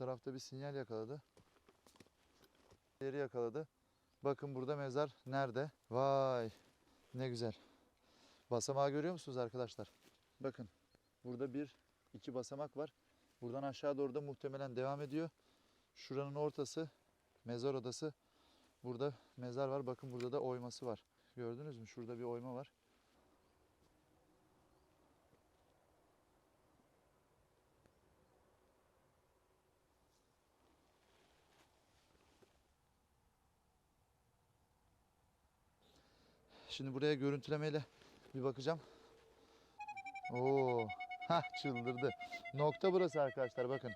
tarafta bir sinyal yakaladı. Yeri yakaladı. Bakın burada mezar nerede? Vay ne güzel. Basamağı görüyor musunuz arkadaşlar? Bakın burada bir iki basamak var. Buradan aşağı doğru da muhtemelen devam ediyor. Şuranın ortası mezar odası. Burada mezar var. Bakın burada da oyması var. Gördünüz mü? Şurada bir oyma var. Şimdi buraya görüntülemeyle bir bakacağım. Oo, ha çıldırdı. Nokta burası arkadaşlar bakın.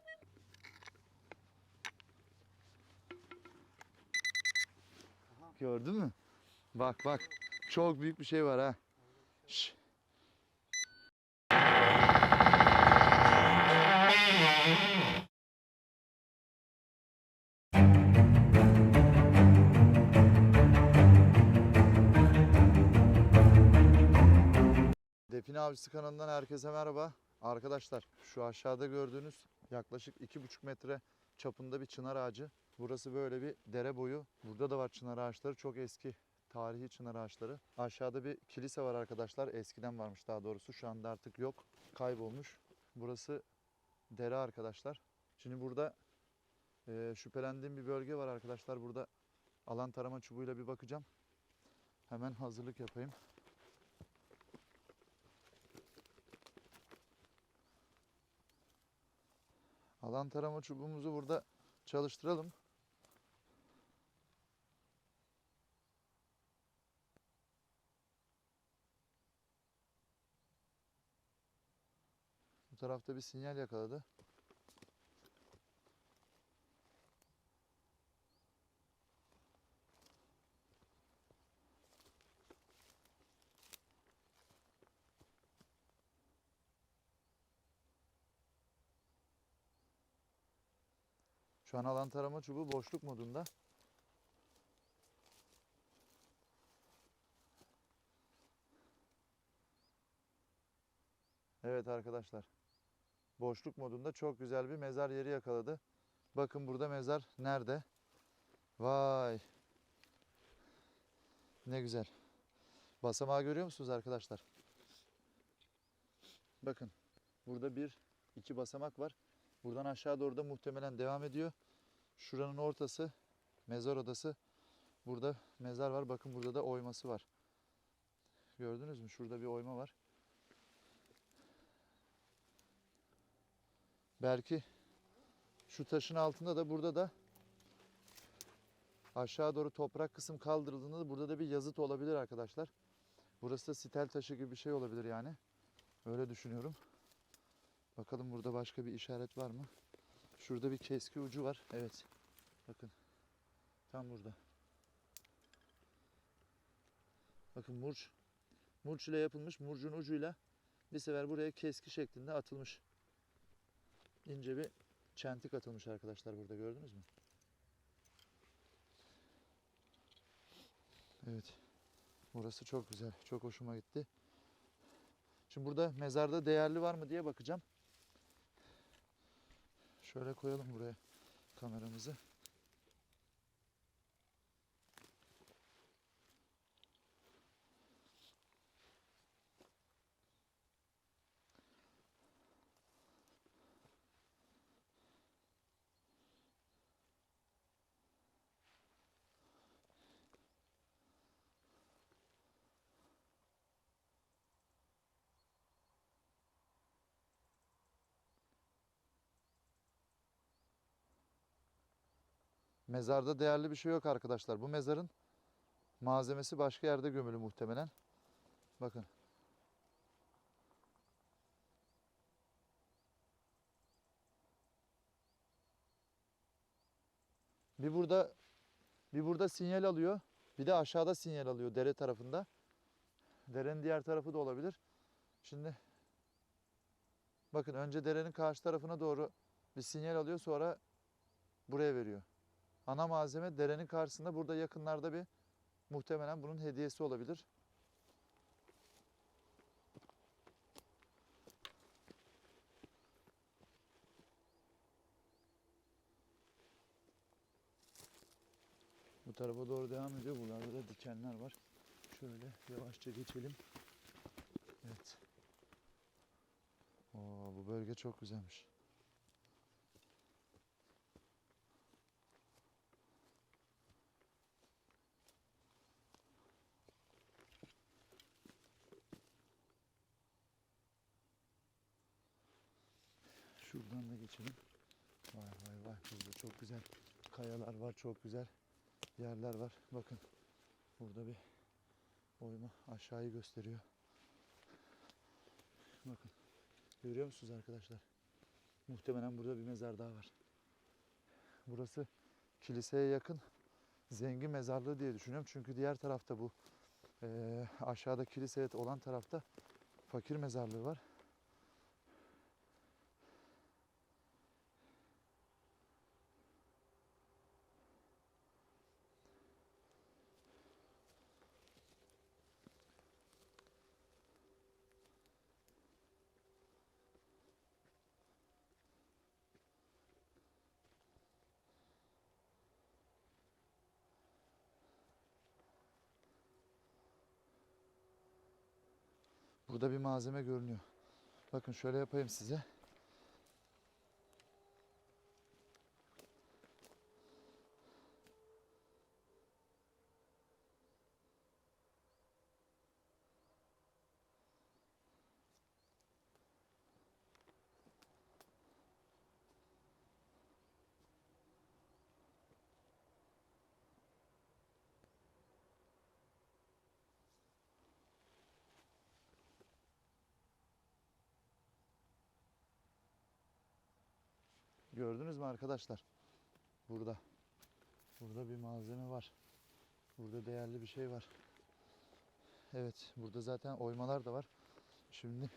Gördün mü? Bak bak. Çok büyük bir şey var ha. Şş. Define Avcısı kanalından herkese merhaba. Arkadaşlar şu aşağıda gördüğünüz yaklaşık iki buçuk metre çapında bir çınar ağacı. Burası böyle bir dere boyu. Burada da var çınar ağaçları. Çok eski tarihi çınar ağaçları. Aşağıda bir kilise var arkadaşlar. Eskiden varmış daha doğrusu. Şu anda artık yok. Kaybolmuş. Burası dere arkadaşlar. Şimdi burada eee, şüphelendiğim bir bölge var arkadaşlar. Burada alan tarama çubuğuyla bir bakacağım. Hemen hazırlık yapayım. Alan tarama çubuğumuzu burada çalıştıralım. Bu tarafta bir sinyal yakaladı. Şu an alan tarama çubuğu boşluk modunda. Evet arkadaşlar. Boşluk modunda çok güzel bir mezar yeri yakaladı. Bakın burada mezar nerede? Vay. Ne güzel. Basamağı görüyor musunuz arkadaşlar? Bakın. Burada bir, iki basamak var. Buradan aşağı doğru da muhtemelen devam ediyor. Şuranın ortası mezar odası. Burada mezar var. Bakın burada da oyması var. Gördünüz mü? Şurada bir oyma var. Belki şu taşın altında da burada da aşağı doğru toprak kısım kaldırıldığında da burada da bir yazıt olabilir arkadaşlar. Burası da sitel taşı gibi bir şey olabilir yani. Öyle düşünüyorum. Bakalım burada başka bir işaret var mı? Şurada bir keski ucu var. Evet. Bakın. Tam burada. Bakın murç. Murç ile yapılmış. Murcun ucuyla bir sefer buraya keski şeklinde atılmış. İnce bir çentik atılmış arkadaşlar burada gördünüz mü? Evet. Burası çok güzel. Çok hoşuma gitti. Şimdi burada mezarda değerli var mı diye bakacağım. Şöyle koyalım buraya kameramızı. Mezarda değerli bir şey yok arkadaşlar. Bu mezarın malzemesi başka yerde gömülü muhtemelen. Bakın. Bir burada bir burada sinyal alıyor. Bir de aşağıda sinyal alıyor dere tarafında. Derenin diğer tarafı da olabilir. Şimdi bakın önce derenin karşı tarafına doğru bir sinyal alıyor sonra buraya veriyor ana malzeme derenin karşısında burada yakınlarda bir muhtemelen bunun hediyesi olabilir. Bu tarafa doğru devam ediyor. Buralarda da dikenler var. Şöyle yavaşça geçelim. Evet. Oo, bu bölge çok güzelmiş. Şuradan da geçelim. Vay vay vay burada çok güzel kayalar var çok güzel yerler var. Bakın burada bir oyma aşağıyı gösteriyor. Bakın görüyor musunuz arkadaşlar? Muhtemelen burada bir mezar daha var. Burası kiliseye yakın zengin mezarlığı diye düşünüyorum. Çünkü diğer tarafta bu eee, aşağıda kilise olan tarafta fakir mezarlığı var. Burada bir malzeme görünüyor. Bakın şöyle yapayım size. Gördünüz mü arkadaşlar? Burada. Burada bir malzeme var. Burada değerli bir şey var. Evet, burada zaten oymalar da var. Şimdi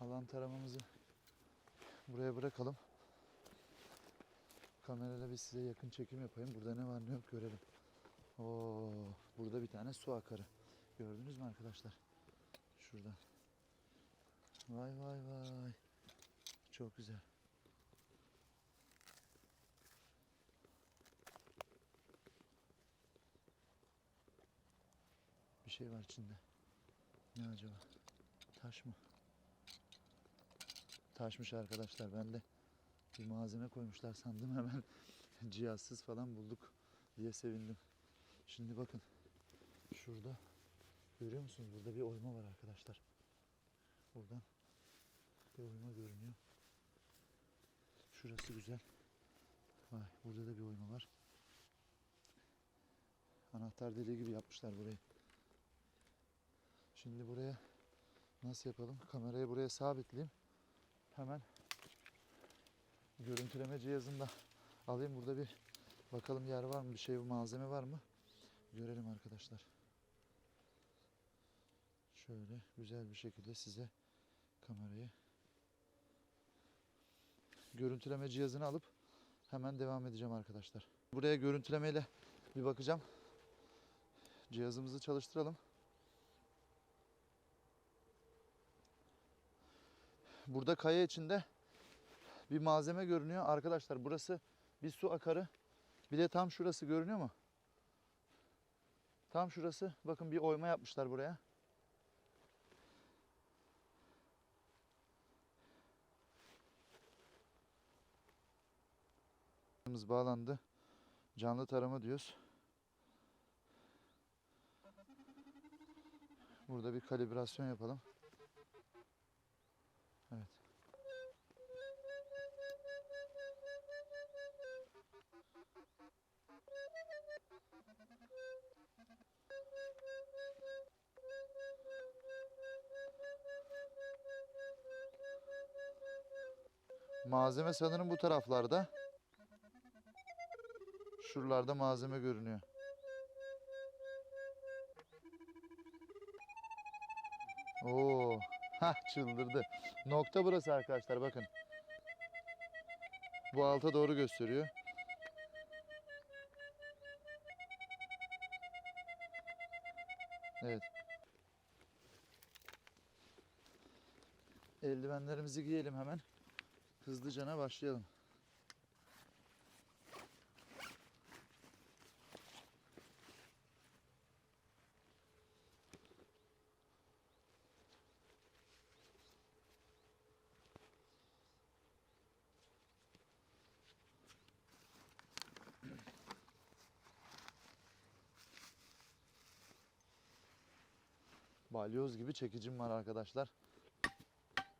alan taramamızı buraya bırakalım. Kamerayla bir size yakın çekim yapayım. Burada ne var ne yok görelim. Oo, burada bir tane su akarı. Gördünüz mü arkadaşlar? Şuradan. Vay vay vay. Çok güzel. Şey var içinde. Ne acaba? Taş mı? Taşmış arkadaşlar. Ben de bir malzeme koymuşlar sandım hemen cihazsız falan bulduk diye sevindim. Şimdi bakın şurada görüyor musunuz? Burada bir oyma var arkadaşlar. Buradan bir oyma görünüyor. Şurası güzel. Vay, burada da bir oyma var. Anahtar deliği gibi yapmışlar burayı. Şimdi buraya nasıl yapalım? Kamerayı buraya sabitleyeyim. Hemen görüntüleme cihazını da alayım. Burada bir bakalım yer var mı? Bir şey malzeme var mı? Görelim arkadaşlar. Şöyle güzel bir şekilde size kamerayı görüntüleme cihazını alıp hemen devam edeceğim arkadaşlar. Buraya görüntülemeyle bir bakacağım. Cihazımızı çalıştıralım. Burada kaya içinde bir malzeme görünüyor. Arkadaşlar burası bir su akarı. Bir de tam şurası görünüyor mu? Tam şurası. Bakın bir oyma yapmışlar buraya. bağlandı. Canlı tarama diyoruz. Burada bir kalibrasyon yapalım. Malzeme sanırım bu taraflarda. Şuralarda malzeme görünüyor. Oo, ha çıldırdı. Nokta burası arkadaşlar bakın. Bu alta doğru gösteriyor. Evet. Eldivenlerimizi giyelim hemen hızlıcana başlayalım. Balyoz gibi çekicim var arkadaşlar.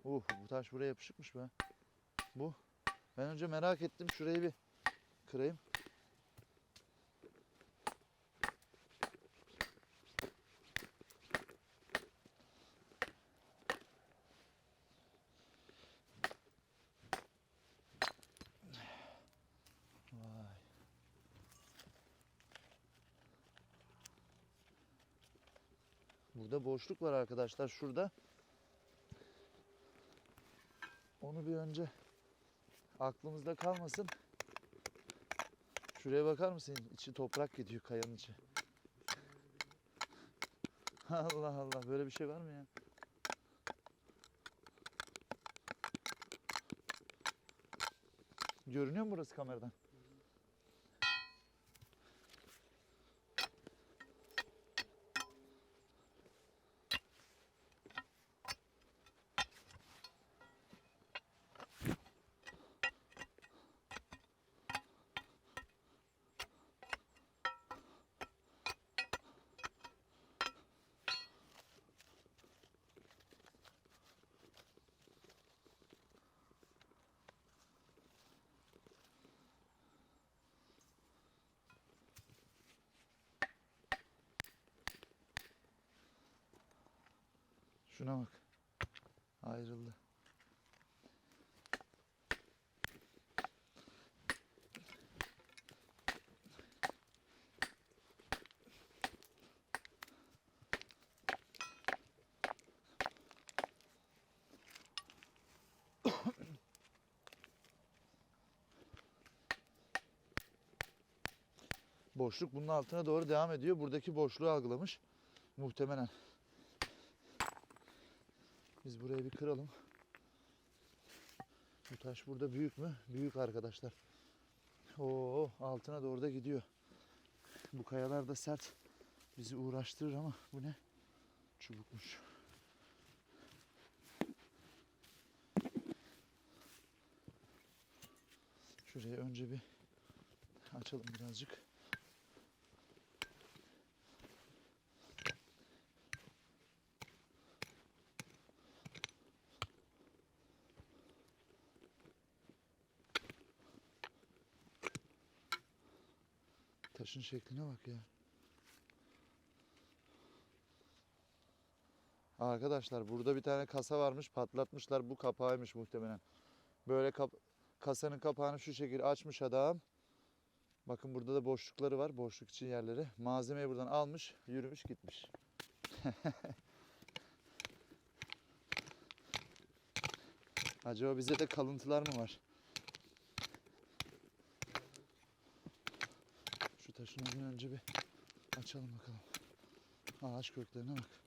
Uh bu taş buraya yapışıkmış be. Bu. Ben önce merak ettim. Şurayı bir kırayım. Vay. Burada boşluk var arkadaşlar şurada. Onu bir önce aklımızda kalmasın. Şuraya bakar mısın? İçi toprak gidiyor kayanın içi. Allah Allah böyle bir şey var mı ya? Görünüyor mu burası kameradan? Şuna bak. Ayrıldı. Boşluk bunun altına doğru devam ediyor. Buradaki boşluğu algılamış. Muhtemelen. Biz burayı bir kıralım. Bu taş burada büyük mü? Büyük arkadaşlar. Oo altına doğru da gidiyor. Bu kayalar da sert. Bizi uğraştırır ama bu ne? Çubukmuş. Şurayı önce bir açalım birazcık. Taşın şekline bak ya. Arkadaşlar burada bir tane kasa varmış patlatmışlar bu kapağıymış muhtemelen. Böyle kap kasanın kapağını şu şekilde açmış adam. Bakın burada da boşlukları var boşluk için yerleri. Malzemeyi buradan almış yürümüş gitmiş. Acaba bize de kalıntılar mı var? Şu taşın ucunu önce bir açalım bakalım. Ağaç köklerine bak.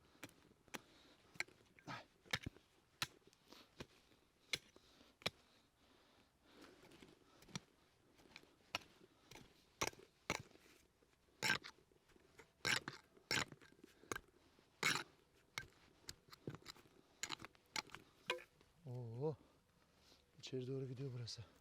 Oo. İçeri doğru gidiyor burası.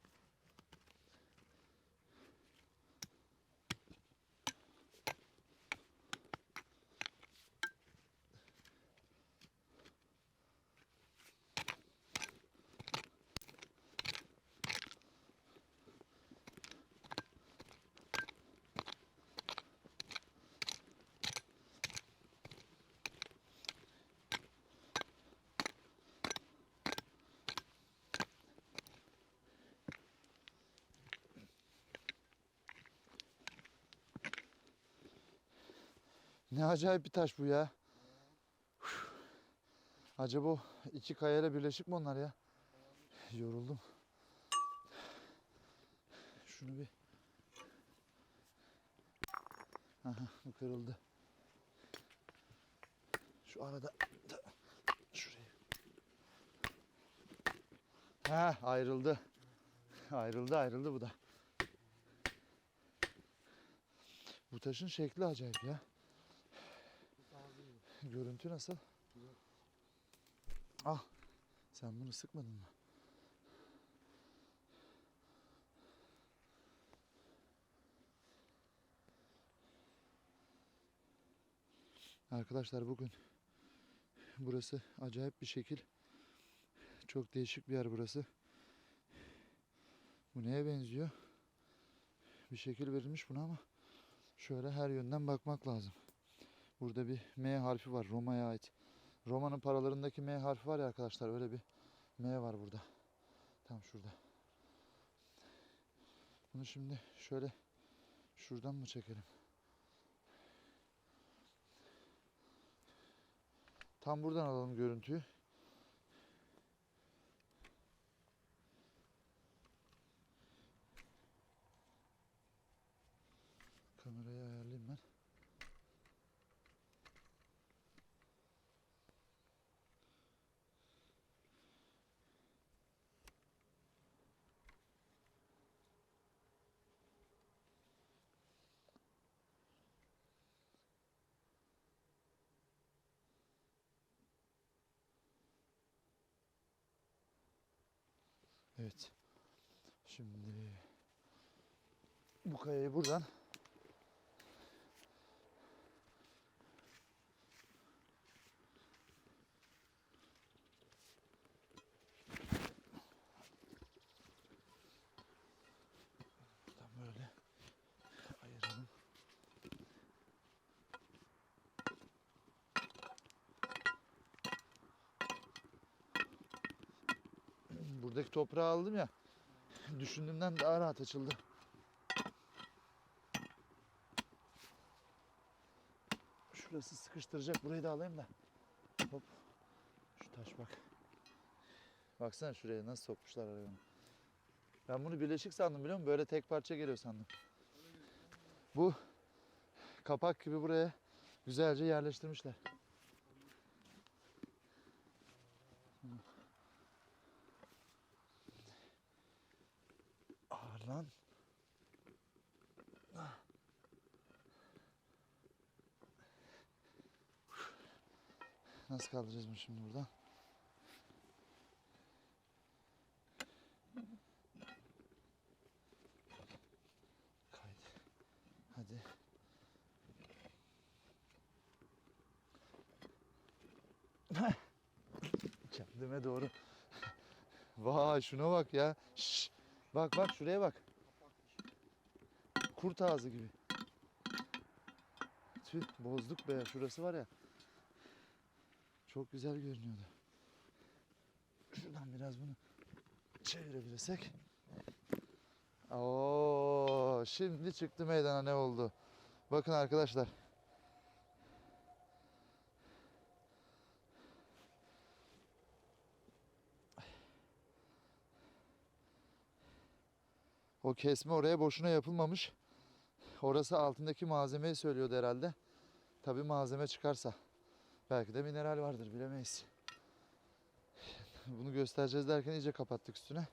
Ne acayip bir taş bu ya. Acaba iki kayayla birleşik mi onlar ya? Yoruldum. Şunu bir... Aha bu kırıldı. Şu arada... da- Şurayı. Ha ayrıldı. Ayrıldı ayrıldı bu da. Bu taşın şekli acayip ya. Görüntü nasıl? Ah. Sen bunu sıkmadın mı? Arkadaşlar bugün Burası acayip bir şekil. Çok değişik bir yer burası. Bu neye benziyor? Bir şekil verilmiş buna ama şöyle her yönden bakmak lazım. Burada bir M harfi var Roma'ya ait. Roma'nın paralarındaki M harfi var ya arkadaşlar öyle bir M var burada. Tam şurada. Bunu şimdi şöyle şuradan mı çekelim? Tam buradan alalım görüntüyü. Kamerayı ayarlayayım ben. Evet. Şimdi bu kayayı buradan buradan böyle ayıralım. Buradaki toprağı aldım ya. Düşündüğümden daha rahat açıldı. Şurası sıkıştıracak. Burayı da alayım da. Hop. Şu taş bak. Baksana şuraya nasıl sokmuşlar araya onu. Ben bunu birleşik sandım biliyor musun? Böyle tek parça geliyor sandım. Bu kapak gibi buraya güzelce yerleştirmişler. Lan. Nasıl kaldıracağız bunu şimdi buradan? Kaydı. Hadi. Kendime doğru. Vay şuna bak ya. Şşş. Bak bak şuraya bak. Kurt ağzı gibi. Tüh bozduk be şurası var ya. Çok güzel görünüyordu. Şuradan biraz bunu çevirebilirsek. Oo, şimdi çıktı meydana ne oldu? Bakın arkadaşlar. O kesme oraya boşuna yapılmamış. Orası altındaki malzemeyi söylüyordu herhalde. Tabi malzeme çıkarsa. Belki de mineral vardır bilemeyiz. Bunu göstereceğiz derken iyice kapattık üstüne.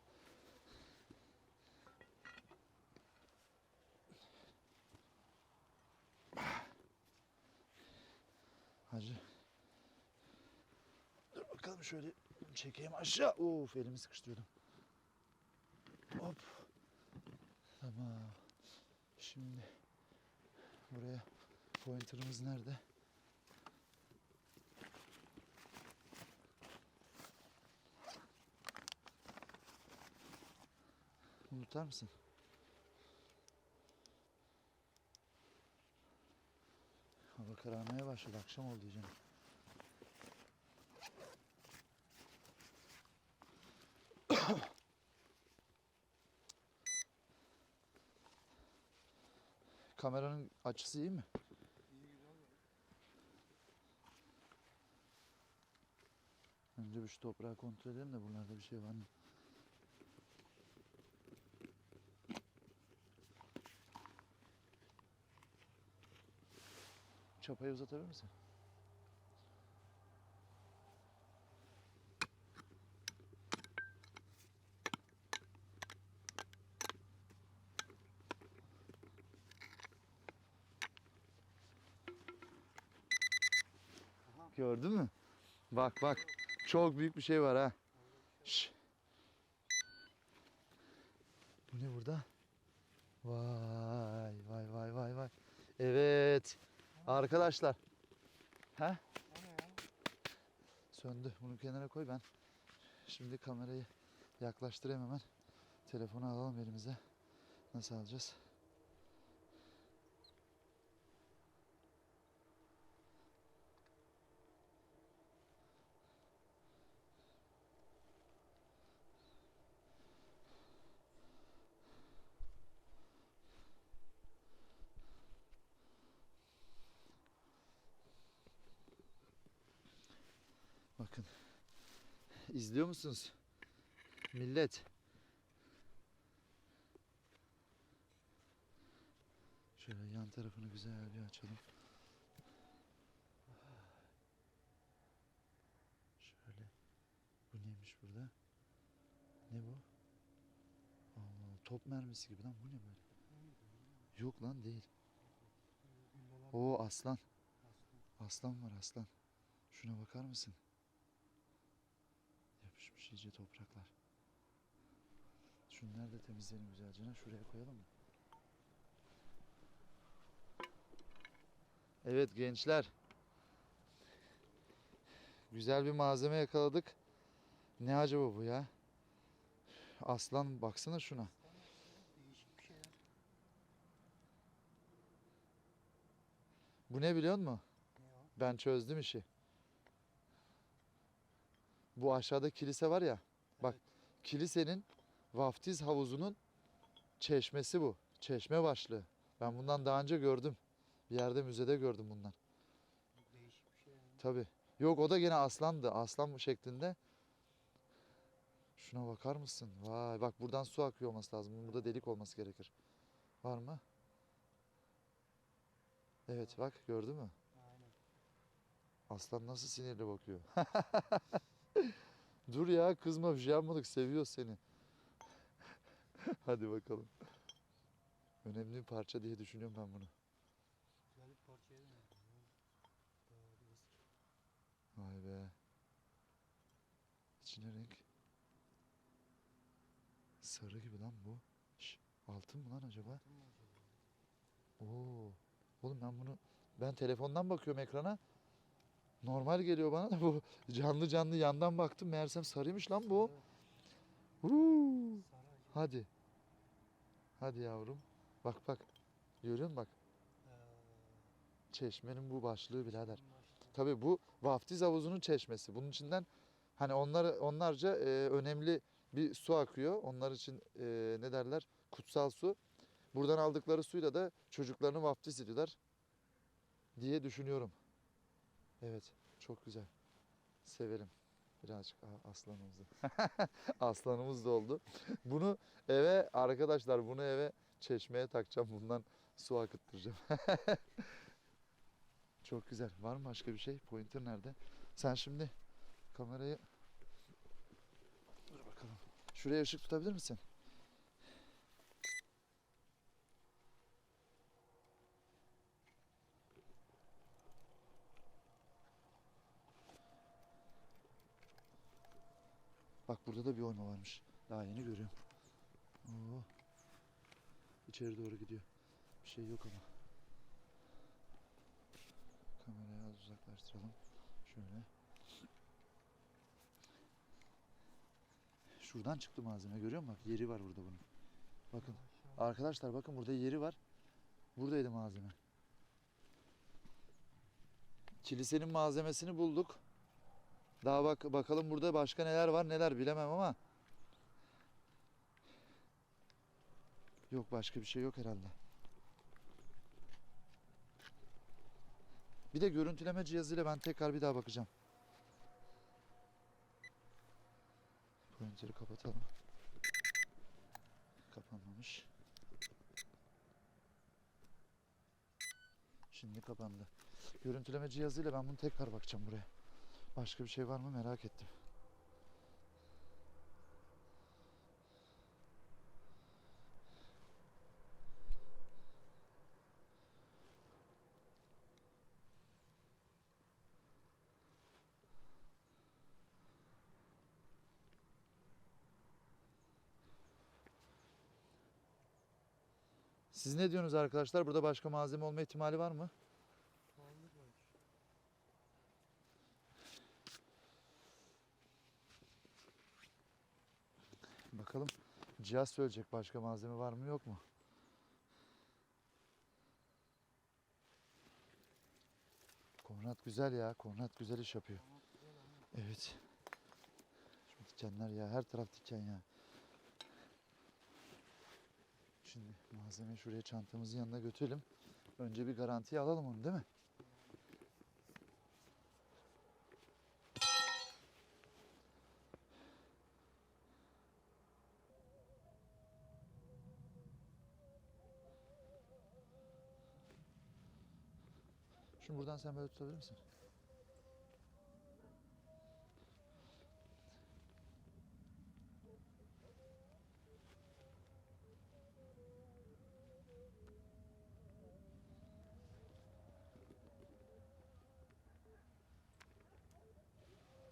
Hacı. Dur bakalım şöyle çekeyim aşağı. Uf elimi sıkıştırıyordum. Hop. Şimdi buraya pointerımız nerede? Unutar mısın? Hava kararmaya başladı. Akşam oldu diyeceğim. Kameranın açısı iyi mi? Önce bir şu toprağı kontrol edelim de buralarda bir şey var mı? Çapayı uzatabilir misin? Gördün mü? Bak bak. Çok büyük bir şey var ha. Şş. Bu ne burada? Vay vay vay vay vay. Evet. Arkadaşlar. Ha? söndü. Bunu kenara koy ben. Şimdi kamerayı yaklaştırayım hemen. Telefonu alalım elimize. Nasıl alacağız? Bakın. İzliyor musunuz? Millet. Şöyle yan tarafını güzel bir açalım. Şöyle. Bu neymiş burada? Ne bu? Allah top mermisi gibi lan bu ne böyle? Yok lan değil. O aslan. Aslan var aslan. Şuna bakar mısın? Yapışmış iyice topraklar. Şunları da temizleyelim güzelce. Şuraya koyalım mı? Evet gençler. Güzel bir malzeme yakaladık. Ne acaba bu ya? Aslan baksana şuna. Bu ne biliyor musun? Ben çözdüm işi. Bu aşağıda kilise var ya. Bak kilisenin vaftiz havuzunun çeşmesi bu. Çeşme başlığı. Ben bundan daha önce gördüm. Bir yerde müzede gördüm bundan. Değişik bir şey ya. Tabi. Yok o da gene aslandı. Aslan şeklinde. Şuna bakar mısın? Vay bak buradan su akıyor olması lazım. Burada delik olması gerekir. Var mı? Evet bak gördün mü? Aynen. Aslan nasıl sinirli bakıyor. Dur ya kızma bir şey yapmadık seviyor seni. Hadi bakalım. Önemli bir parça diye düşünüyorum ben bunu. Güzel bir parçaya. Vay be. İçine renk. Sarı gibi lan bu. Şş, altın mı lan acaba? Altın mı acaba? Oo. Oğlum ben bunu ben telefondan bakıyorum ekrana. Normal geliyor bana da bu canlı canlı yandan baktım meğersem sarıymış lan bu. Huu. Hadi. Hadi yavrum. Bak bak. Görüyor musun bak. Ee, Çeşmenin bu başlığı birader. Tabii bu vaftiz havuzunun çeşmesi. Bunun içinden hani onlar onlarca e, önemli bir su akıyor. Onlar için e, ne derler? Kutsal su. Buradan aldıkları suyla da çocuklarını vaftiz ediyorlar diye düşünüyorum. Evet, çok güzel. Severim. Birazcık Aa, aslanımızı. Aslanımız da oldu. Bunu eve arkadaşlar bunu eve çeşmeye takacağım. Bundan su akıttıracağım. Çok güzel. Var mı başka bir şey? Pointer nerede? Sen şimdi kamerayı Dur bakalım. Şuraya ışık tutabilir misin? Burada da bir oyma varmış. Daha yeni görüyorum. Oo. İçeri doğru gidiyor. Bir şey yok ama. Kamerayı az uzaklaştıralım. Şöyle. Şuradan çıktı malzeme görüyor musun? Bak yeri var burada bunun. Bakın. Arkadaşlar bakın burada yeri var. Buradaydı malzeme. Kilisenin malzemesini bulduk. Daha bak bakalım burada başka neler var neler bilemem ama. Yok başka bir şey yok herhalde. Bir de görüntüleme cihazıyla ben tekrar bir daha bakacağım. Pointeri kapatalım. Kapanmamış. Şimdi kapandı. Görüntüleme cihazıyla ben bunu tekrar bakacağım buraya. Başka bir şey var mı merak ettim. Siz ne diyorsunuz arkadaşlar? Burada başka malzeme olma ihtimali var mı? Varlık var. Cihaz söyleyecek başka malzeme var mı yok mu? Kornat güzel ya. Kornat güzel iş yapıyor. Evet. Şu dikenler ya. Her taraf diken ya. Şimdi malzeme şuraya çantamızın yanına götürelim. Önce bir garantiye alalım onu değil mi? Şunu buradan sen böyle tutabilir misin?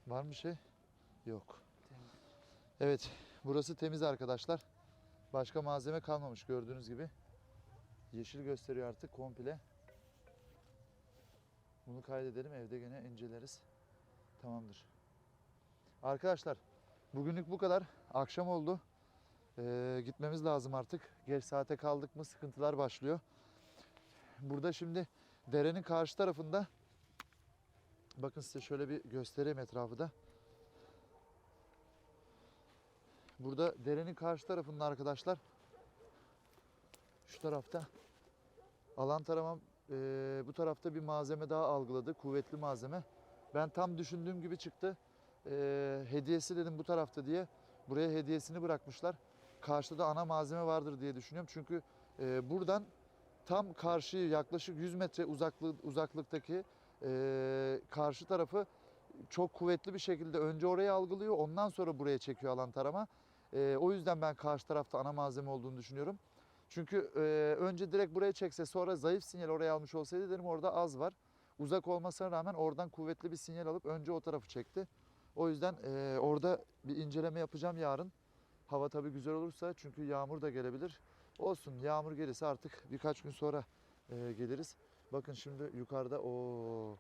Var mı şey? Yok. Evet, burası temiz arkadaşlar. Başka malzeme kalmamış gördüğünüz gibi. Yeşil gösteriyor artık komple. Bunu kaydedelim, evde gene inceleriz. Tamamdır. Arkadaşlar, bugünlük bu kadar. Akşam oldu. Ee, gitmemiz lazım artık. Geç saate kaldık mı sıkıntılar başlıyor. Burada şimdi derenin karşı tarafında bakın size şöyle bir göstereyim etrafı da. Burada derenin karşı tarafında arkadaşlar şu tarafta alan taramam eee, bu tarafta bir malzeme daha algıladı. Kuvvetli malzeme. Ben tam düşündüğüm gibi çıktı. Eee, hediyesi dedim bu tarafta diye. Buraya hediyesini bırakmışlar. Karşıda da ana malzeme vardır diye düşünüyorum. Çünkü eee, buradan tam karşıyı yaklaşık 100 metre uzaklığı, uzaklıktaki eee, karşı tarafı çok kuvvetli bir şekilde önce orayı algılıyor. Ondan sonra buraya çekiyor alan tarama. Ee, o yüzden ben karşı tarafta ana malzeme olduğunu düşünüyorum. Çünkü e, önce direkt buraya çekse sonra zayıf sinyal oraya almış olsaydı derim orada az var. Uzak olmasına rağmen oradan kuvvetli bir sinyal alıp önce o tarafı çekti. O yüzden e, orada bir inceleme yapacağım yarın. Hava tabii güzel olursa çünkü yağmur da gelebilir. Olsun yağmur gelirse artık birkaç gün sonra e, geliriz. Bakın şimdi yukarıda o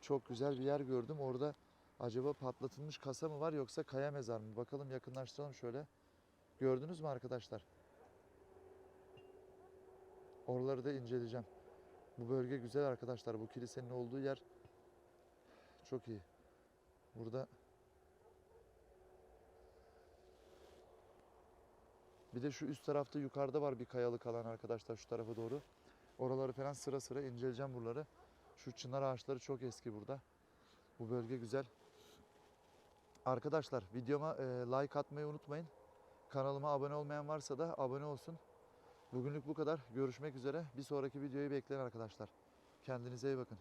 çok güzel bir yer gördüm. Orada Acaba patlatılmış kasa mı var yoksa kaya mezar mı? Bakalım yakınlaştıralım şöyle. Gördünüz mü arkadaşlar? Oraları da inceleyeceğim. Bu bölge güzel arkadaşlar. Bu kilisenin olduğu yer çok iyi. Burada bir de şu üst tarafta yukarıda var bir kayalık alan arkadaşlar şu tarafa doğru. Oraları falan sıra sıra inceleyeceğim buraları. Şu çınar ağaçları çok eski burada. Bu bölge güzel. Arkadaşlar videoma e, like atmayı unutmayın. Kanalıma abone olmayan varsa da abone olsun. Bugünlük bu kadar. Görüşmek üzere. Bir sonraki videoyu bekleyin arkadaşlar. Kendinize iyi bakın.